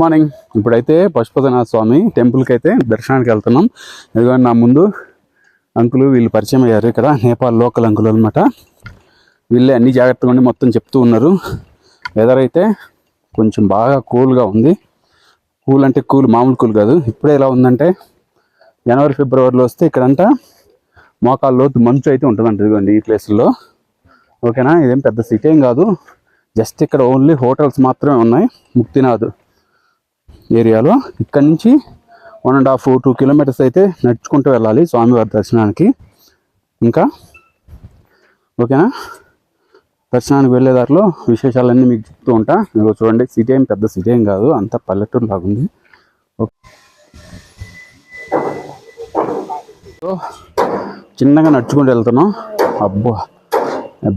Morning. ఇప్పుడైతే పశుపతినాథ స్వామి టెంపుల్కి అయితే దర్శనానికి వెళ్తున్నాం. ఎందుకంటే నా ముందు అంకులు వీళ్ళు పరిచయం అయ్యారు ఇక్కడ. నేపాల్ లోకల్ అంకులు అనమాట వీళ్ళే అన్ని జాగ్రత్తగా ఉండి మొత్తం చెప్తూ ఉన్నారు. వెదర్ అయితే కొంచెం బాగా కూల్గా ఉంది. కూల్ అంటే కూల్ మామూలు కూల్ కాదు. ఇప్పుడే ఎలా ఉందంటే జనవరి ఫిబ్రవరిలో వస్తే ఇక్కడంట మోకాళ్ళ మంచు అయితే ఉంటుందంట ఇదిగోండి ఈ ప్లేస్లో ఓకేనా? ఇదేం పెద్ద సిటీ ఏం కాదు. జస్ట్ ఇక్కడ ఓన్లీ హోటల్స్ మాత్రమే ఉన్నాయి. ముక్తినాథ్ ఏరియాలో. ఇక్కడ నుంచి one and half two kilometres అయితే నడుచుకుంటూ వెళ్ళాలి స్వామివారి దర్శనానికి. ఇంకా ఓకేనా? దర్శనానికి వెళ్ళే దారిలో విశేషాలన్నీ మీకు చెప్తూ ఉంటా. మీరు చూడండి సిటీ ఏం పెద్ద సిటీ ఏం కాదు అంత పల్లెటూరు లాగుంది ఓకే. సో చిన్నగా నడుచుకుంటూ వెళ్తున్నాం. అబ్బో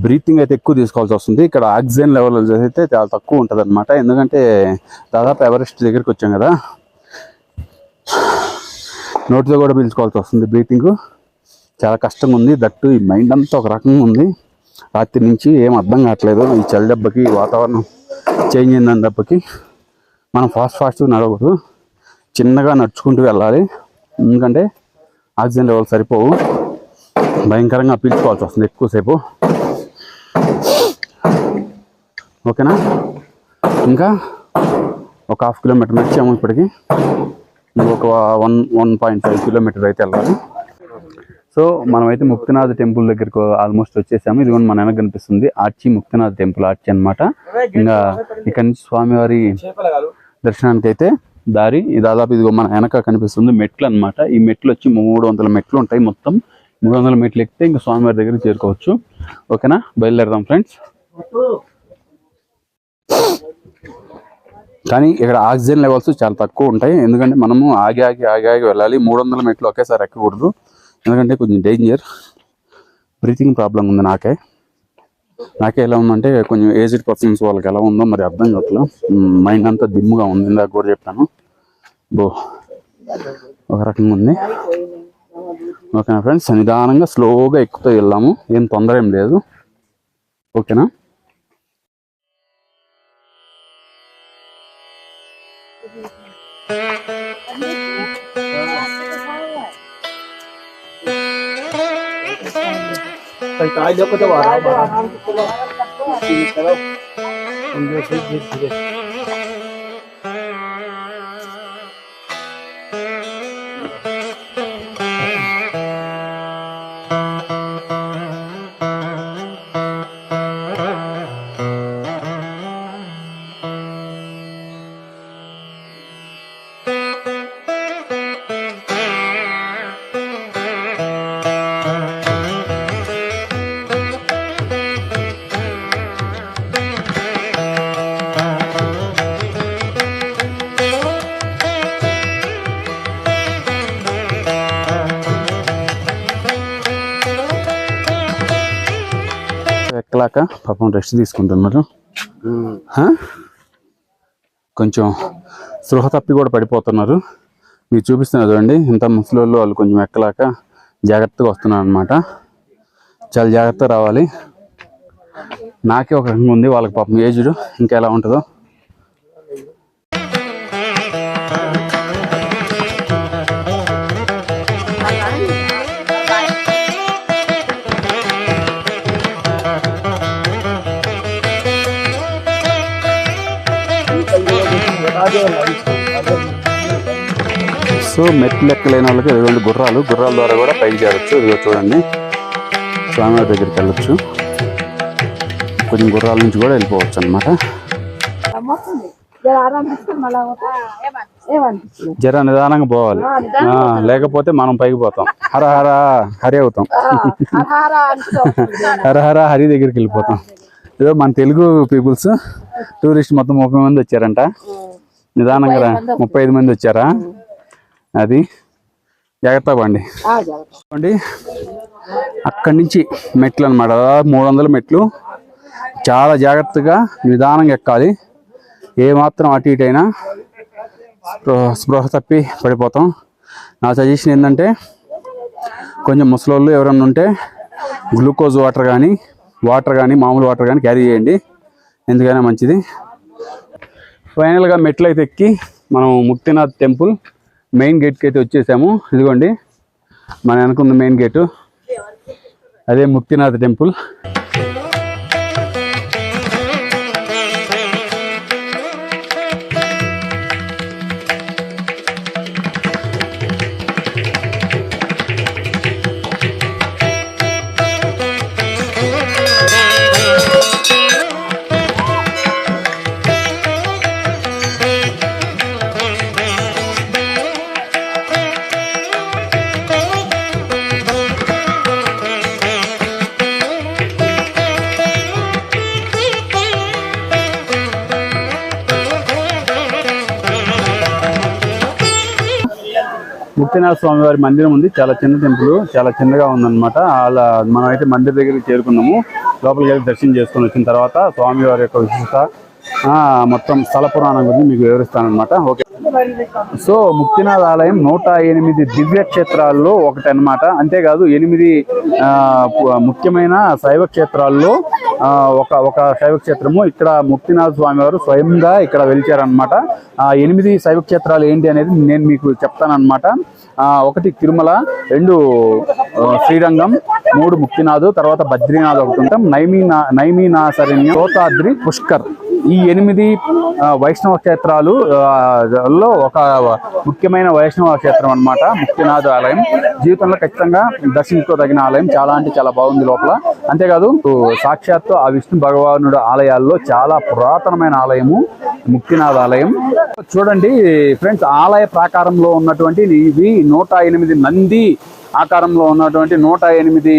బ్రీతింగ్ అయితే ఎక్కువ తీసుకోవాల్సి వస్తుంది. ఇక్కడ ఆక్సిజన్ లెవెల్ అయితే చాలా తక్కువ ఉంటుంది అనమాట ఎందుకంటే దాదాపు ఎవరెస్ట్ దగ్గరికి వచ్చాం కదా. నోటితో కూడా పీల్చుకోవాల్సి వస్తుంది బ్రీతింగ్. చాలా కష్టంగా ఉంది. దట్టు ఈ మైండ్ అంతా ఒక రకంగా ఉంది. రాత్రి నుంచి ఏం అర్థం కావట్లేదు. ఈ చలి దెబ్బకి వాతావరణం చేంజ్ అయిందని దెబ్బకి మనం ఫాస్ట్ ఫాస్ట్ నడవకూడదు. చిన్నగా నడుచుకుంటూ వెళ్ళాలి. ఎందుకంటే ఆక్సిజన్ లెవెల్ సరిపోవు. భయంకరంగా పీల్చుకోవాల్సి వస్తుంది ఎక్కువసేపు. ఓకేనా? ఇంకా ఒక హాఫ్ కిలోమీటర్ నడిచాము ఇప్పటికి. ఇంకొక one one point five kilometre అయితే వెళ్ళాలి. సో మనమైతే ముక్తినాథ్ టెంపుల్ దగ్గరకు ఆల్మోస్ట్ వచ్చేసాము. ఇది మన వెనక కనిపిస్తుంది ఆర్చి ముక్తినాథ్ టెంపుల్ ఆర్చి అన్నమాట. ఇంకా ఇక్కడ నుంచి స్వామివారి దర్శనానికి అయితే దారి దాదాపు ఇదిగో మన వెనక కనిపిస్తుంది మెట్లు అన్నమాట. ఈ మెట్లు వచ్చి మూడు వందల మెట్లు ఉంటాయి మొత్తం. మూడు వందల మెట్లు ఎక్కితే ఇంకా స్వామివారి దగ్గరికి చేరుకోవచ్చు. ఓకేనా? బయలుదేరదాం ఫ్రెండ్స్. కానీ ఇక్కడ ఆక్సిజన్ లెవెల్స్ చాలా తక్కువ ఉంటాయి. ఎందుకంటే మనము ఆగి ఆగి ఆగి ఆగి వెళ్ళాలి. మూడు వందల మెట్లు ఒకేసారి ఎక్కకూడదు. ఎందుకంటే కొంచెం డేంజర్ బ్రీతింగ్ ప్రాబ్లం ఉంది నాకే. నాకే ఎలా ఉందంటే కొంచెం ఏజ్డ్ పర్సన్స్ వాళ్ళకి ఎలా ఉందో మరి అర్థం కావట్లేదు మైండ్ అంతా దిమ్ముగా ఉంది. ఇందాక కూడా చెప్పాను. బో ఒక రకంగా ఉంది. ఓకేనా ఫ్రెండ్స్? నిదానంగా స్లోగా ఎక్కుతూ వెళ్ళాము. ఏం తొందర ఏం లేదు. ఓకేనా? তাই তাই দেখো তো আরাম আরাম। ঠিক আছে ঠিক আছে ఎక్కలాక పాపం రెస్ట్ తీసుకుంటున్నారు? కొంచెం స్పృహ తప్పి కూడా పడిపోతున్నారు. మీరు చూపిస్తున్నారు చూడండి ఇంత ముసలి వాళ్ళు వాళ్ళు కొంచెం ఎక్కలాక జాగ్రత్తగా వస్తున్నారు అనమాట చాలా జాగ్రత్తగా రావాలి. నాకే ఒక రకంగా ఉంది వాళ్ళకి పాపం ఏజ్డ్ ఇంకా ఎలా ఉంటుందో. సో మెట్లు ఎక్కలేని వాళ్ళకి ఇదిగోండి గుర్రాలు. గుర్రాల ద్వారా కూడా పైకి చేరొచ్చు ఇదిగో చూడండి. స్వామివారి దగ్గరికి వెళ్ళొచ్చు. కొంచెం గుర్రాల నుంచి కూడా వెళ్ళిపోవచ్చు అనమాట జర నిదానంగా పోవాలి. లేకపోతే మనం పైకి పోతాం. హర హర హరి అవుతాం. హర హర హరి దగ్గరికి వెళ్ళిపోతాం. ఏదో మన తెలుగు పీపుల్స్ టూరిస్ట్ మొత్తం ముప్పై మంది వచ్చారంట. నిదానంగా. ముప్పై ఐదు మంది వచ్చారా? అది? జాగ్రత్త. పండి. అండి అక్కడి నుంచి మెట్లు అనమాట మూడు వందల మెట్లు. చాలా జాగ్రత్తగా నిదానంగా ఎక్కాలి. ఏ మాత్రం అటు ఇటు అయినా స్పృహ స్పృహ తప్పి పడిపోతాం. నా సజెషన్ ఏంటంటే కొంచెం ముసలోళ్ళు ఎవరన్నా ఉంటే గ్లూకోజ్ వాటర్ కానీ వాటర్ కానీ మామూలు వాటర్ కానీ క్యారీ చేయండి. ఎందుకైనా మంచిది. ఫైనల్గా మెట్లు అయితే ఎక్కి మనం ముక్తినాథ్ టెంపుల్ మెయిన్ గేట్కి అయితే వచ్చేసాము. ఇదిగోండి మన అనుకున్న మెయిన్ గేటు. అదే ముక్తినాథ్ టెంపుల్. ముక్తినాథ స్వామి వారి మందిరం ఉంది. చాలా చిన్న టెంపుల్ చాలా చిన్నగా ఉందన్నమాట. అలా మనం అయితే మందిర్ దగ్గరికి చేరుకున్నాము. లోపలికి వెళ్ళి దర్శనం చేసుకుని వచ్చిన తర్వాత స్వామి వారి యొక్క విశిష్టత మొత్తం స్థల పురాణం గురించి మీకు వివరిస్తానమాట ఓకే. సో ముక్తినాథ ఆలయం నూట ఎనిమిది దివ్య క్షేత్రాల్లో ఒకటి అన్నమాట అంతేకాదు ఎనిమిది ముఖ్యమైన శైవ క్షేత్రాల్లో ఒక ఒక శైవ క్షేత్రము. ఇక్కడ ముక్తినాథ స్వామి వారు స్వయంగా ఇక్కడ వెలిచారనమాట ఆ ఎనిమిది శైవ క్షేత్రాలు ఏంటి అనేది నేను మీకు చెప్తానన్నమాట. ఒకటి తిరుమల రెండు శ్రీరంగం మూడు ముక్తినాథ్ తర్వాత బద్రీనాథ్ ఒకటి ఉంటాం. నైమీనా నైమీనాశరణ్యం తోతాద్రి పుష్కర్. ఈ ఎనిమిది వైష్ణవ క్షేత్రాలు లో ఒక ముఖ్యమైన వైష్ణవ క్షేత్రం అనమాట ముఖ్యనాథ ఆలయం. జీవితంలో ఖచ్చితంగా దర్శించుకోదగిన ఆలయం. చాలా అంటే చాలా బాగుంది లోపల. అంతేకాదు సాక్షాత్తు ఆ విష్ణు భగవానుడు ఆలయాల్లో చాలా పురాతనమైన ఆలయము ముక్తినాథ ఆలయం. చూడండి ఫ్రెండ్స్ ఆలయ ప్రాకారంలో ఉన్నటువంటి ఇవి నూట ఎనిమిది నంది ఆకారంలో ఉన్నటువంటి నూట ఎనిమిది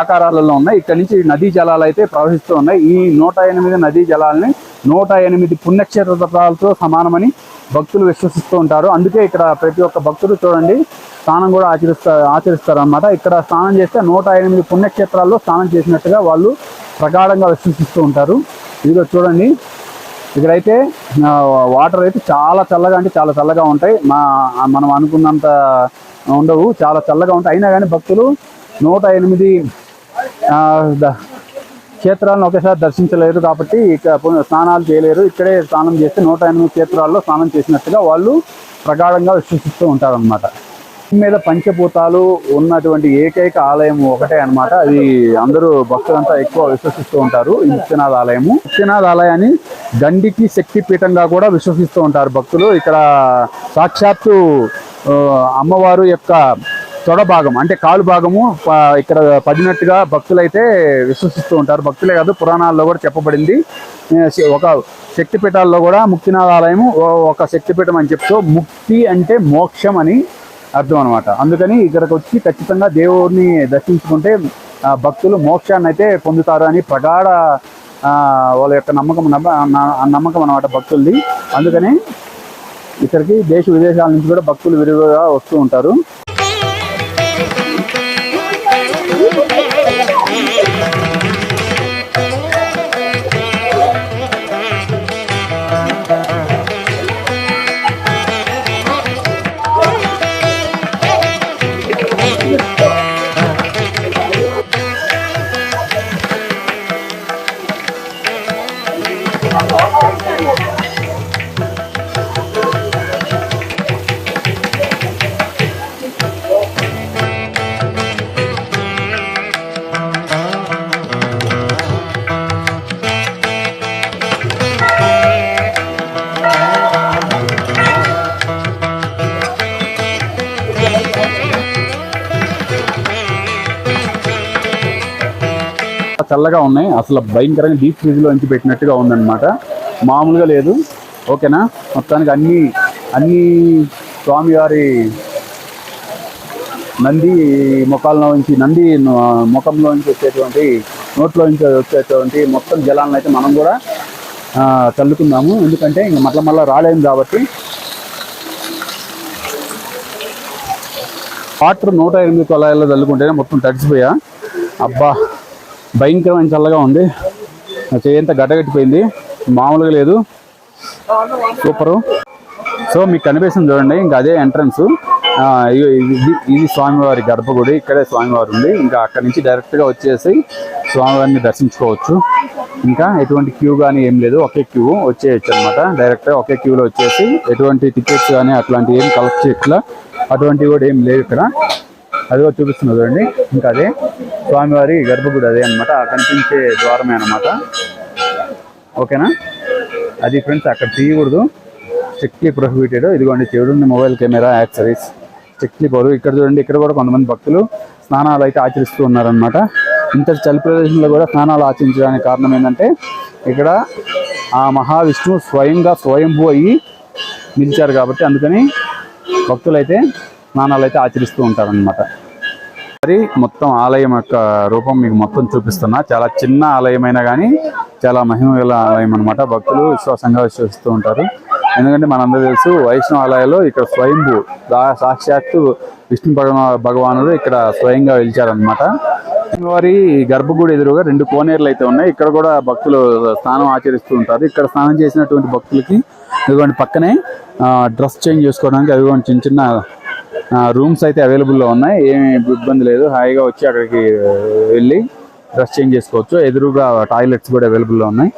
ఆకారాలలో ఉన్నాయి. ఇక్కడ నుంచి నదీ జలాలు అయితే ప్రవహిస్తూ ఉన్నాయి. ఈ నూట ఎనిమిది నదీ జలాలని నూట ఎనిమిది పుణ్యక్షేత్రాలతో సమానమని భక్తులు విశ్వసిస్తూ ఉంటారు. అందుకే ఇక్కడ ప్రతి ఒక్క భక్తుడు చూడండి స్నానం కూడా ఆచరిస్తారు ఆచరిస్తారనమాట ఇక్కడ స్నానం చేస్తే నూట ఎనిమిది పుణ్యక్షేత్రాల్లో స్నానం చేసినట్టుగా వాళ్ళు ప్రగాఢంగా విశ్వసిస్తూ ఉంటారు. ఇదిగో చూడండి ఇక్కడైతే వాటర్ అయితే చాలా చల్లగా అంటే చాలా చల్లగా ఉంటాయి. మా మనం అనుకున్నంత ఉండవు చాలా చల్లగా ఉంటాయి. అయినా కానీ భక్తులు నూట ఎనిమిది క్షేత్రాలను ఒకేసారి దర్శించలేరు కాబట్టి ఇక్కడ స్నానాలు చేయలేరు. ఇక్కడే స్నానం చేస్తే నూట ఎనిమిది క్షేత్రాల్లో స్నానం చేసినట్టుగా వాళ్ళు ప్రగాఢంగా విశ్వసిస్తూ ఉంటారనమాట మీద పంచభూతాలు ఉన్నటువంటి ఏకైక ఆలయం ఒకటే అనమాట అది అందరూ భక్తులంతా ఎక్కువ విశ్వసిస్తూ ఉంటారు. ఈ ముక్తినాథ ఆలయము. ముక్తినాథ ఆలయాన్ని గండికి శక్తిపీఠంగా కూడా విశ్వసిస్తూ ఉంటారు భక్తులు. ఇక్కడ సాక్షాత్తు అమ్మవారు యొక్క తొడ భాగం అంటే కాలు భాగము ప- ఇక్కడ పడినట్టుగా భక్తులైతే విశ్వసిస్తూ ఉంటారు. భక్తులే కాదు పురాణాల్లో కూడా చెప్పబడింది. ఒక శక్తిపీఠాల్లో కూడా ముక్తినాథ ఆలయము ఒక శక్తిపీఠం అని చెప్తూ ముక్తి అంటే మోక్షం అని అర్థం అనమాట అందుకని ఇక్కడికి వచ్చి ఖచ్చితంగా దేవుడిని దర్శించుకుంటే ఆ, భక్తులు మోక్షాన్ని అయితే పొందుతారు అని ప్రగాఢ వాళ్ళ యొక్క నమ్మకం నమ్మ- నమ్మకం అనమాట భక్తులది. అందుకని ఇక్కడికి దేశ విదేశాల నుంచి కూడా భక్తులు విరివిగా వస్తూ ఉంటారు. చల్లగా ఉన్నాయి. అసలు భయంకరంగా డీప్ ఫ్రిడ్జ్లో పెట్టినట్టుగా ఉందన్నమాట. మామూలుగా లేదు. ఓకేనా? మొత్తానికి అన్ని అన్ని స్వామివారి నంది ముఖాల్లో నుంచి నంది ముఖంలో నుంచి వచ్చేటువంటి నోట్లో నుంచి వచ్చేటువంటి మొత్తం జలాలను అయితే మనం కూడా ఆ, చల్లుకుందాము. ఎందుకంటే ఇంక మళ్ళీ మళ్ళీ రాలేము కాబట్టి. వాటర్ నూట ఎనిమిది కొలాయిల్లో చల్లుకుంటేనే మొత్తం తడిసిపోయా. అబ్బా! భయంకరమైన చల్లగా ఉంది. చేయంతా గడ్డగట్టిపోయింది. మామూలుగా లేదు. సూపరు సో మీకు కనిపిస్తుంది చూడండి. ఇంకా అదే ఎంట్రన్స్ ఇది ఇది స్వామివారి గర్భగుడి. ఇక్కడే స్వామివారు ఉంది. ఇంకా అక్కడి నుంచి డైరెక్ట్గా వచ్చేసి స్వామివారిని దర్శించుకోవచ్చు. ఇంకా ఎటువంటి క్యూ కానీ ఏం లేదు. ఒకే క్యూ వచ్చేయచ్చు అనమాట డైరెక్ట్గా ఒకే క్యూలో వచ్చేసి ఎటువంటి టికెట్స్ కానీ అట్లాంటివి ఏం కలెక్ట్ చేయట్లా. అటువంటివి కూడా ఏం లేవు ఇక్కడ. అదిగో చూపిస్తున్నా చూడండి. ఇంకా అదే. స్వామివారి గర్భగుడి అదే అనమాట కనిపించే ద్వారమే అనమాట ఓకేనా? అది ఫ్రెండ్స్ అక్కడ తీయకూడదు. Strictly prohibited. ఇదిగోండి చూడండి మొబైల్ కెమెరా యాక్సరీస్. స్ట్రిక్ట్లీ పోరు ఇక్కడ చూడండి ఇక్కడ కూడా కొంతమంది భక్తులు స్నానాలు అయితే ఆచరిస్తూ ఉన్నారనమాట ఇంత చలి ప్రదేశంలో కూడా స్నానాలు ఆచరించడానికి కారణం ఏంటంటే ఇక్కడ ఆ మహావిష్ణువు స్వయంగా స్వయంభూ అయ్యి నిలిచారు కాబట్టి అందుకని భక్తులు అయితే స్నానాలు అయితే ఆచరిస్తూ ఉంటారనమాట మరి మొత్తం ఆలయం యొక్క రూపం మీకు మొత్తం చూపిస్తున్నా. చాలా చిన్న ఆలయమైనా కానీ చాలా మహిమ గల ఆలయం అనమాట భక్తులు విశ్వాసంగా విశ్వసిస్తూ ఉంటారు. ఎందుకంటే మనందరూ తెలుసు వైష్ణవ ఆలయాల్లో ఇక్కడ స్వయంభూ దా- సాక్షాత్తు విష్ణు భగవా భగవానుడు ఇక్కడ స్వయంగా వెలిచారనమాట వారి గర్భగుడి ఎదురుగా రెండు కోనేరులు అయితే ఉన్నాయి. ఇక్కడ కూడా భక్తులు స్నానం ఆచరిస్తూ ఉంటారు. ఇక్కడ స్నానం చేసినటువంటి భక్తులకి ఇదిగోండి పక్కనే డ్రెస్ చేంజ్ చేసుకోవడానికి అదిగోండి చిన్న చిన్న రూమ్స్ అయితే అవైలబుల్లో ఉన్నాయి. ఏమి ఇబ్బంది లేదు. హాయిగా వచ్చి అక్కడికి వెళ్ళి డ్రెస్ చేంజ్ చేసుకోవచ్చు. ఎదురుగా టాయిలెట్స్ కూడా అవైలబుల్లో ఉన్నాయి.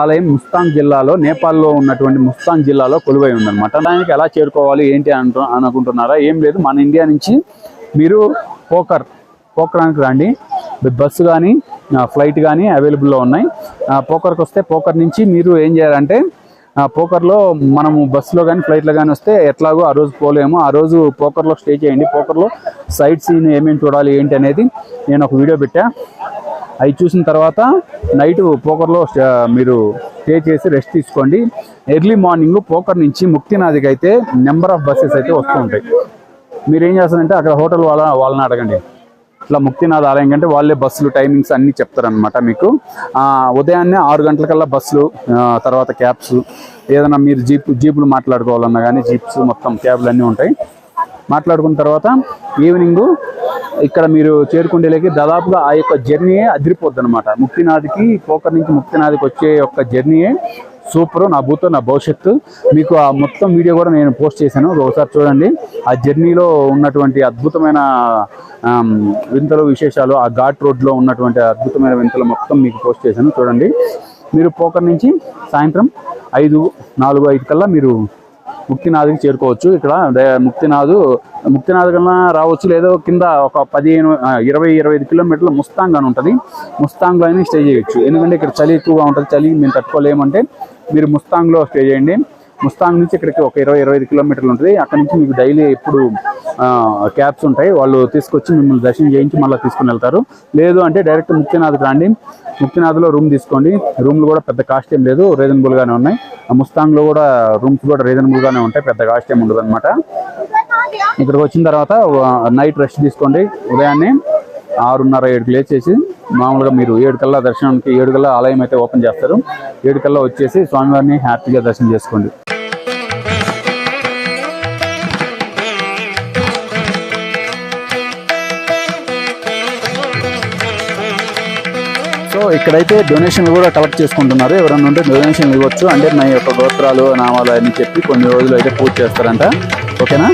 ఆలయం ముస్తాంగ్ జిల్లాలో నేపాల్లో ఉన్నటువంటి ముస్తాంగ్ జిల్లాలో కొలువై ఉందన్నమాట. దానికి ఎలా చేరుకోవాలి ఏంటి అంటు అనుకుంటున్నారా? ఏం లేదు. మన ఇండియా నుంచి మీరు పోకర్ పోకరానికి రండి. బస్సు కానీ ఫ్లైట్ కానీ అవైలబుల్లో ఉన్నాయి. పోకర్కి వస్తే పోకర్ నుంచి మీరు ఏం చేయాలంటే పోకర్లో మనము బస్సులో కానీ ఫ్లైట్లో కానీ వస్తే ఎట్లాగో ఆ రోజు పోలేము. ఆ రోజు పోకర్లో స్టే చేయండి. పోకర్లో సైట్ సీన్ ఏమేమి చూడాలి ఏంటి అనేది నేను ఒక వీడియో పెట్టా. అవి చూసిన తర్వాత నైట్ పోకర్లో మీరు స్టే చేసి రెస్ట్ తీసుకోండి. ఎర్లీ మార్నింగ్ పోకర్ నుంచి ముక్తినాథికి అయితే నెంబర్ ఆఫ్ బస్సెస్ అయితే వస్తూ ఉంటాయి. మీరు ఏం చేస్తారంటే అక్కడ హోటల్ వాళ్ళ వాళ్ళని అడగండి. ఇట్లా ముక్తినాథ్ ఆలయం కంటే వాళ్ళే బస్సులు టైమింగ్స్ అన్నీ చెప్తారనమాట మీకు. ఉదయాన్నే ఆరు గంటలకల్లా బస్సులు తర్వాత క్యాబ్స్ ఏదైనా మీరు జీప్ జీపులు మాట్లాడుకోవాలన్నా కానీ జీప్స్ మొత్తం క్యాబ్లు అన్నీ ఉంటాయి. మాట్లాడుకున్న తర్వాత ఈవినింగ్ ఇక్కడ మీరు చేరుకుండేలాకి దాదాపుగా ఆ యొక్క జర్నీయే అదిరిపోద్ది అనమాట ముక్తినాథ్కి పోకర్ నుంచి ముక్తినాథ్కి వచ్చే యొక్క జర్నీయే సూపర్ నా భూతో నా భవిష్యత్తు. మీకు ఆ మొత్తం వీడియో కూడా నేను పోస్ట్ చేశాను. ఒకసారి చూడండి. ఆ జర్నీలో ఉన్నటువంటి అద్భుతమైన వింతలు విశేషాలు ఆ ఘాట్ రోడ్లో ఉన్నటువంటి అద్భుతమైన వింతలు మొత్తం మీకు పోస్ట్ చేశాను. చూడండి. మీరు పోకర్ నుంచి సాయంత్రం ఐదు నాలుగు ఐదు కల్లా మీరు ముక్తినాథ్కి చేరుకోవచ్చు. ఇక్కడ దే- ముక్తినాథ్ ముక్తినాథ్ కన్నా రావచ్చు లేదో కింద ఒక పదిహేను ఇరవై ఇరవై ఐదు కిలోమీటర్ల ముస్తాంగ్ అని ఉంటుంది. ముస్తాంగ్లో అయినా స్టే చేయొచ్చు. ఎందుకంటే ఇక్కడ చలి ఎక్కువగా ఉంటుంది. చలి మేము తట్టుకోలేమంటే మీరు ముస్తాంగ్లో స్టే చేయండి. ముస్తాంగ్ నుంచి ఇక్కడికి ఒక ఇరవై ఇరవై ఐదు కిలోమీటర్లు ఉంటుంది. అక్కడ నుంచి మీకు డైలీ ఎప్పుడు క్యాబ్స్ ఉంటాయి. వాళ్ళు తీసుకొచ్చి మిమ్మల్ని దర్శనం చేయించి మళ్ళీ తీసుకుని వెళ్తారు. లేదు అంటే డైరెక్ట్ ముక్తినాథ్కి రండి. ముక్తినాథ్లో రూమ్ తీసుకోండి. రూమ్లు కూడా పెద్ద కాస్ట్ ఏం లేదు. రీజనబుల్గానే ఉన్నాయి. ఆ ముస్తాంగ్లో కూడా రూమ్స్ కూడా రీజనబుల్గానే ఉంటాయి. పెద్ద కాస్ట్ ఏం ఉండదు అనమాట ఇక్కడికి వచ్చిన తర్వాత నైట్ రెస్ట్ తీసుకోండి. ఉదయాన్నే ఆరున్నర ఏడుకి లేచేసి మామూలుగా మీరు ఏడు కల్లా దర్శనానికి ఏడు కల్లా ఆలయం అయితే ఓపెన్ చేస్తారు. ఏడు కల్లా వచ్చేసి స్వామివారిని హ్యాపీగా దర్శనం చేసుకోండి. ఇక్కడైతే డొనేషన్లు కూడా కలెక్ట్ చేసుకుంటున్నారు. ఎవరైనా ఉంటే డొనేషన్లు ఇవ్వచ్చు. అంటే నా యొక్క గోత్రాలు నామాలు అని చెప్పి కొన్ని రోజులు అయితే పూజ చేస్తారంట. ఓకేనా?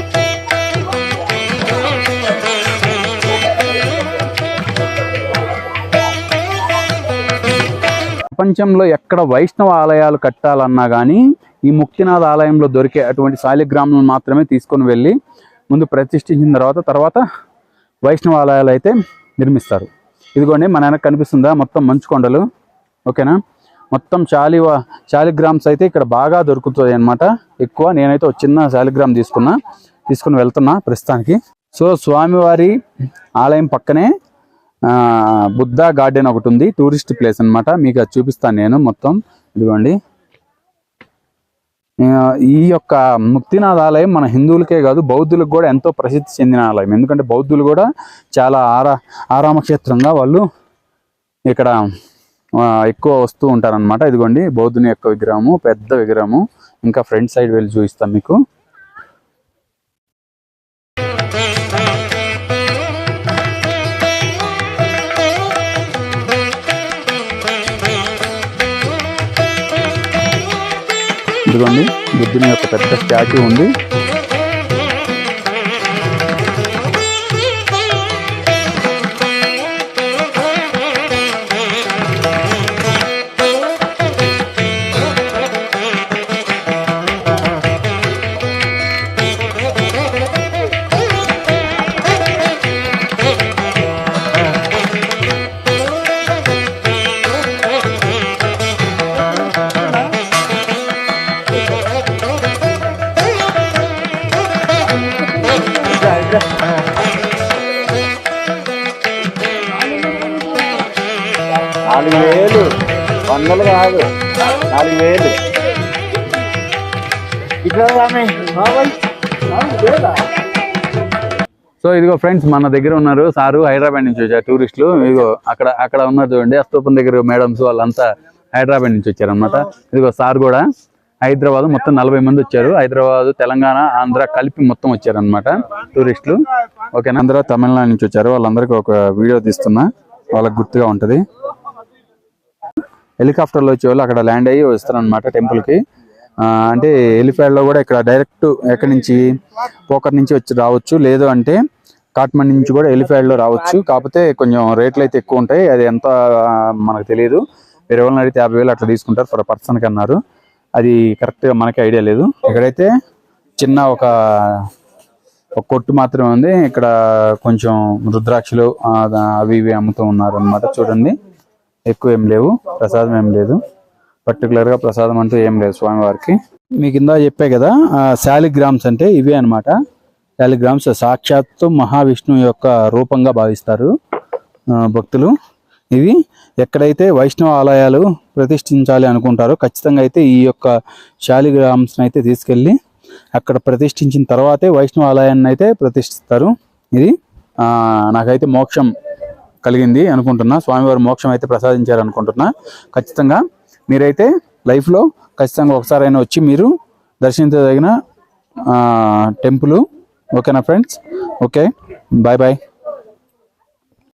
ప్రపంచంలో ఎక్కడ వైష్ణవ ఆలయాలు కట్టాలన్నా కానీ ఈ ముక్తినాథ ఆలయంలో దొరికే అటువంటి శాలిగ్రామం మాత్రమే తీసుకొని వెళ్ళి ముందు ప్రతిష్ఠించిన తర్వాత తర్వాత వైష్ణవ ఆలయాలు అయితే నిర్మిస్తారు. ఇదిగోండి మన వెనక కనిపిస్తుందా? మొత్తం మంచు కొండలు. ఓకేనా? మొత్తం చాలి శాలిగ్రామ్స్ అయితే ఇక్కడ బాగా దొరుకుతుంది అనమాట ఎక్కువ నేనైతే ఒక చిన్న శాలిగ్రామ్ తీసుకున్నా. తీసుకుని వెళ్తున్నా ప్రస్తుతానికి. సో స్వామివారి ఆలయం పక్కనే బుద్ధ గార్డెన్ ఒకటి ఉంది. టూరిస్ట్ ప్లేస్ అన్నమాట. మీకు అది చూపిస్తాను నేను మొత్తం. ఇదిగోండి. ఈ యొక్క ముక్తినాథ ఆలయం మన హిందువులకే కాదు బౌద్ధులకు కూడా ఎంతో ప్రసిద్ధి చెందిన ఆలయం. ఎందుకంటే బౌద్ధులు కూడా చాలా ఆరా ఆరామక్షేత్రంగా వాళ్ళు ఇక్కడ ఎక్కువ వస్తూ ఉంటారనమాట ఇదిగోండి బౌద్ధుని యొక్క విగ్రహము పెద్ద విగ్రహము. ఇంకా ఫ్రంట్ సైడ్ వెళ్ళి చూపిస్తాం మీకు. ఇదిగోండి బుద్ధుని యొక్క పెద్ద స్టాచ్యూ ఉంది. నాలుగు వేలు. సో ఇదిగో ఫ్రెండ్స్ మన దగ్గర ఉన్నారు సారు హైదరాబాద్ నుంచి వచ్చారు టూరిస్టులు. ఇదిగో అక్కడ అక్కడ ఉన్నారు చూడండి అస్తూపం దగ్గర మేడమ్స్ వాళ్ళంతా హైదరాబాద్ నుంచి వచ్చారు అనమాట ఇదిగో సార్ కూడా హైదరాబాద్ మొత్తం నలభై మంది వచ్చారు. హైదరాబాద్ తెలంగాణ ఆంధ్ర కలిపి మొత్తం వచ్చారు అనమాట టూరిస్టులు. ఓకేనా? అందరూ తమిళనాడు నుంచి వచ్చారు. వాళ్ళందరికీ ఒక వీడియో తీస్తున్నా. వాళ్ళకి గుర్తుగా ఉంటది. హెలికాప్టర్లో వచ్చే వాళ్ళు అక్కడ ల్యాండ్ అయ్యి వస్తారు అనమాట టెంపుల్కి అంటే హెలిప్యాడ్లో కూడా ఇక్కడ డైరెక్ట్ ఎక్కడి నుంచి పోకర్ నుంచి వచ్చి రావచ్చు. లేదు అంటే కాట్మండ్ నుంచి కూడా హెలిప్యాడ్లో రావచ్చు. కాకపోతే కొంచెం రేట్లు అయితే ఎక్కువ ఉంటాయి. అది ఎంత మనకు తెలియదు. వేరే వాళ్ళని అడిగితే యాభై వేలు అట్లా తీసుకుంటారు. ఫర్ పర్సన్కి అన్నారు. అది కరెక్ట్గా మనకి ఐడియా లేదు. ఇక్కడైతే చిన్న ఒక ఒక కొట్టు మాత్రమే ఉంది. ఇక్కడ కొంచెం రుద్రాక్షలు అవి ఇవి అమ్ముతూ ఉన్నారు అనమాట చూడండి. ఎక్కువ ఏం లేవు ప్రసాదం ఏం లేదు. పర్టికులర్గా ప్రసాదం అంటూ ఏం లేదు స్వామివారికి. మీకు ఇందా చెప్పే కదా శాలిగ్రామ్స్ అంటే ఇవే అనమాట శాలిగ్రామ్స్ సాక్షాత్తు మహావిష్ణువు యొక్క రూపంగా భావిస్తారు భక్తులు. ఇవి ఎక్కడైతే వైష్ణవ ఆలయాలు ప్రతిష్ఠించాలి అనుకుంటారో ఖచ్చితంగా అయితే ఈ యొక్క శాలిగ్రామ్స్ని అయితే తీసుకెళ్ళి అక్కడ ప్రతిష్ఠించిన తర్వాతే వైష్ణవ ఆలయాన్ని అయితే ప్రతిష్ఠిస్తారు. ఇది నాకైతే మోక్షం కలిగింది అనుకుంటున్నా. స్వామివారు మోక్షం అయితే ప్రసాదించారు అనుకుంటున్నా ఖచ్చితంగా మీరైతే లైఫ్లో ఖచ్చితంగా ఒకసారైనా వచ్చి మీరు దర్శించదగిన టెంపుల్. ఓకేనా ఫ్రెండ్స్? ఓకే. Bye bye.